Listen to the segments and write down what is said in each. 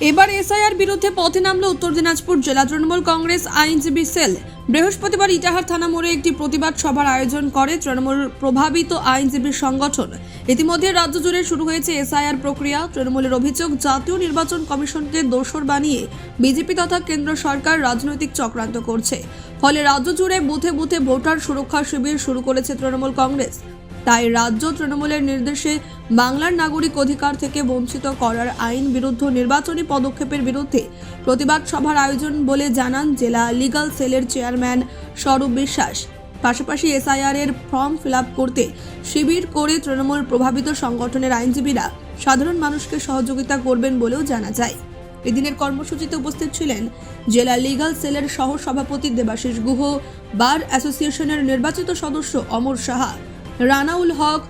এবার এসআইআর বিরুদ্ধে পথে নামল উত্তর দিনাজপুর জেলা তৃণমূল কংগ্রেস আইনজীবী সেল। বৃহস্পতিবার ইটাহার থানা মোড়ে একটি প্রতিবাদ সভার আয়োজন করে তৃণমূল প্রভাবিত আইনজীবী সংগঠন। ইতিমধ্যে রাজ্য জুড়ে শুরু হয়েছে এসআইআর প্রক্রিয়া। তৃণমূলের অভিযোগ, জাতীয় নির্বাচন কমিশনকে দোষর বানিয়ে বিজেপি তথা কেন্দ্র সরকার রাজনৈতিক চক্রান্ত করছে। ফলে রাজ্য জুড়ে বুথে বুথে ভোটার সুরক্ষা শিবির শুরু করেছে তৃণমূল কংগ্রেস। তাই রাজ্য তৃণমূলের নির্দেশে বাংলার নাগরিক অধিকার থেকে বঞ্চিত করার আইন বিরুদ্ধ নির্বাচনী পদক্ষেপের বিরুদ্ধে প্রতিবাদ সভার আয়োজন বলে জানান জেলা লিগাল সেলের চেয়ারম্যান স্বরূপ বিশ্বাস। পাশাপাশি এসআইআর এর ফর্ম ফিল করতে শিবির করে তৃণমূল প্রভাবিত সংগঠনের আইনজীবীরা সাধারণ মানুষকে সহযোগিতা করবেন বলেও জানা যায়। এদিনের কর্মসূচিতে উপস্থিত ছিলেন জেলা লিগাল সেলের সহ সভাপতি দেবাশিস গুহ, বার অ্যাসোসিয়েশনের নির্বাচিত সদস্য অমর সাহা। রানাউল হক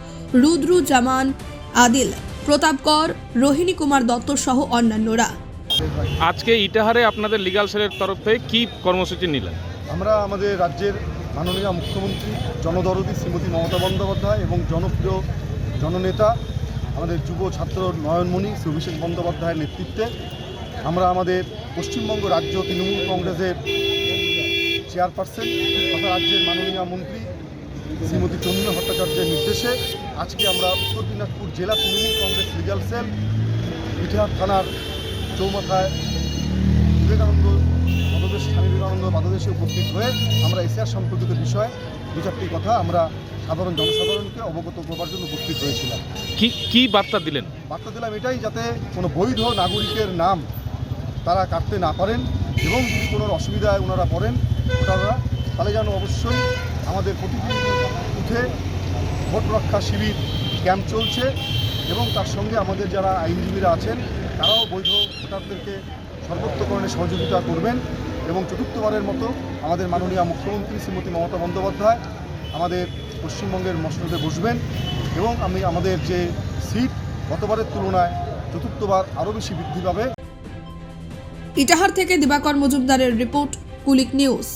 রুদ্রু জামান আদিল প্রতাপ কর রোহিণী কুমার দত্ত সহ অন্যান্যরা। আজকে ইটাহারে আপনাদের লিগাল সেলের তরফ থেকে কি কর্মসূচি নিলেন? আমরা আমাদের রাজ্যের মাননীয় মুখ্যমন্ত্রী জনদরদী শ্রীমতী মমতা বন্দ্যোপাধ্যায় এবং জনপ্রিয় জননেতা আমাদের যুব ছাত্র নয়নমণি শ্রী অভিষেক বন্দ্যোপাধ্যায়ের নেতৃত্বে আমরা আমাদের পশ্চিমবঙ্গ রাজ্য তৃণমূল কংগ্রেসের চেয়ারপারসন তথা রাজ্যের মাননীয় মন্ত্রী শ্রীমতী চন্দ্র ভট্টাচার্যের নির্দেশে আজকে আমরা উত্তর দিনাজপুর জেলা তৃণমূল কংগ্রেস লিগাল সেল ইতিহাস থানার চৌমাথায় বিবেকানন্দ পদদেশ স্বামী বিবেকানন্দ পদদেশে উপস্থিত হয়ে আমরা এশিয়ার সম্পর্কিত বিষয়ে দু চারটি কথা আমরা সাধারণ জনসাধারণকে অবগত করবার জন্য উপস্থিত হয়েছিলাম। কি কি বার্তা দিলেন? বার্তা দিলাম এটাই যাতে কোনো বৈধ নাগরিকের নাম তারা কাটতে না পারেন এবং যদি কোনো অসুবিধায় ওনারা পড়েন ওনারা তাহলে যেন অবশ্যই আমাদের প্রতিটি বুথে ভোট রক্ষা শিবির ক্যাম্প চলছে এবং তার সঙ্গে আমাদের যারা আইনজীবীরা আছেন, তারাও বৈধ ভোটারদেরকে সর্বোত্তকরণে সহযোগিতা করবেন এবং চতুর্থবারের মতো আমাদের মাননীয় মুখ্যমন্ত্রী শ্রীমতী মমতা বন্দ্যোপাধ্যায় আমাদের পশ্চিমবঙ্গের মসনদে বসবেন এবং আমি আমাদের যে সিট, গতবারের তুলনায় চতুর্থবার আরও বেশি বৃদ্ধি পাবে। ইটাহার থেকে দিবাকর মজুমদারের রিপোর্ট কুলিক নিউজ।